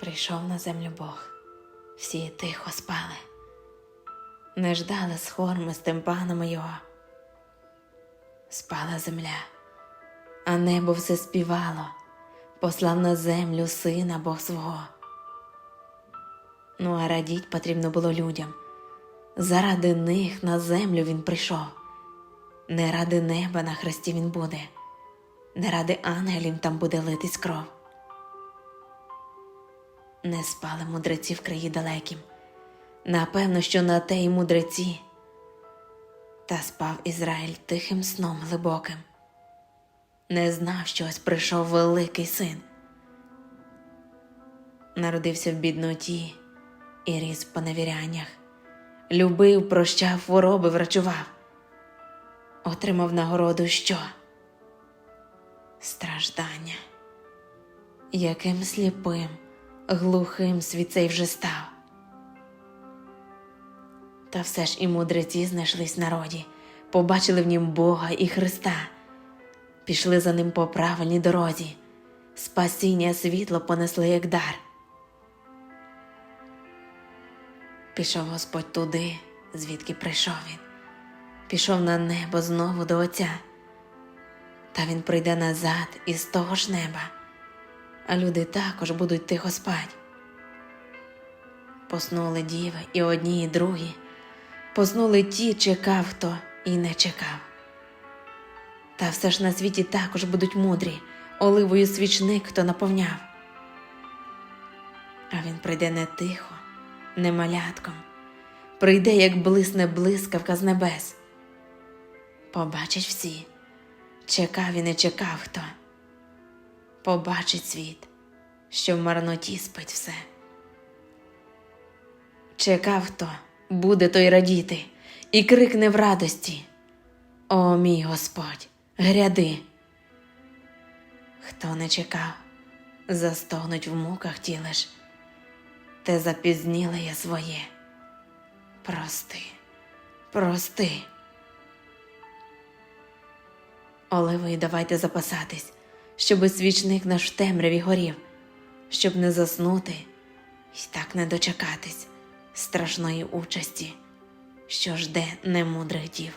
Прийшов на землю Бог, всі тихо спали, не ждали з хормистим паном його. Спала земля, а небо все співало, послав на землю сина Бог свого. Ну, а радіть потрібно було людям. Заради них на землю він прийшов. Не ради неба на хресті він буде, не ради ангелів там буде литись кров. Не спали мудреці в краї далекім. Напевно, що на те й мудреці. Та спав Ізраїль тихим сном глибоким. Не знав, що ось прийшов великий син. Народився в бідноті і ріс в поневіряннях. Любив, прощав, хвороби врачував. Отримав нагороду що? Страждання. Яким сліпим, глухим світ цей вже став. Та все ж і мудреці знайшлись народі, побачили в нім Бога і Христа, пішли за ним по правильній дорозі, спасіння світло понесли як дар. Пішов Господь туди, звідки прийшов він, пішов на небо знову до Отця, та він прийде назад із того ж неба, а люди також будуть тихо спать. Поснули діви і одні, і другі, поснули ті, чекав хто і не чекав. Та все ж на світі також будуть мудрі, оливою свічник, хто наповняв. А він прийде не тихо, не малятком, прийде, як блисне блискавка з небес. Побачать всі, чекав і не чекав хто. Побачить світ, що в марноті спить все. Чекав хто, буде той радіти, і крикне в радості. О, мій Господь, гряди. Хто не чекав, застогнуть в муках ті лиш, те запізніле я своє. Прости, прости. Оливою давайте запасатись, щоби свічник наш в темряві горів, щоб не заснути і так не дочекатись страшної участі, що жде немудрих дів.